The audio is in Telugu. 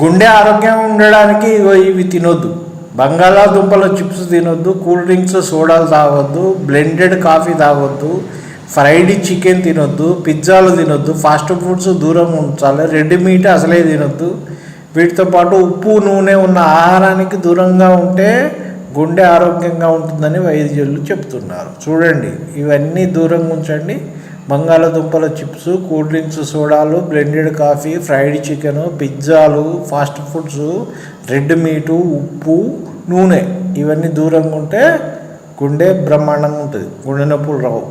గుండె ఆరోగ్యం ఉండడానికి ఇవి తినొద్దు. బంగాళాదుంపల చిప్స్ తినొద్దు కూల్ డ్రింక్స్ సోడాలు తాగొద్దు బ్లెండెడ్ కాఫీ తాగొద్దు ఫ్రైడ్ చికెన్ తినొద్దు పిజ్జాలు తినొద్దు ఫాస్ట్ ఫుడ్స్ దూరం ఉంచాలి రెడ్ మీట్ అసలే తినొద్దు. వీటితో పాటు ఉప్పు నూనె ఉన్న ఆహారానికి దూరంగా ఉంటే గుండె ఆరోగ్యంగా ఉంటుందని వైద్యులు చెప్తున్నారు. చూడండి ఇవన్నీ దూరంగా ఉంచండి. బంగాళదుంపల చిప్స్ కూల్ డ్రింక్స్ సోడాలు బ్లెండెడ్ కాఫీ ఫ్రైడ్ చికెన్ పిజ్జాలు ఫాస్ట్ ఫుడ్స్ రెడ్ మీటు ఉప్పు నూనె. ఇవన్నీ దూరంగా ఉంటే గుండె బ్రహ్మాండంగా ఉంటుంది గుండె నొప్పులు రావు.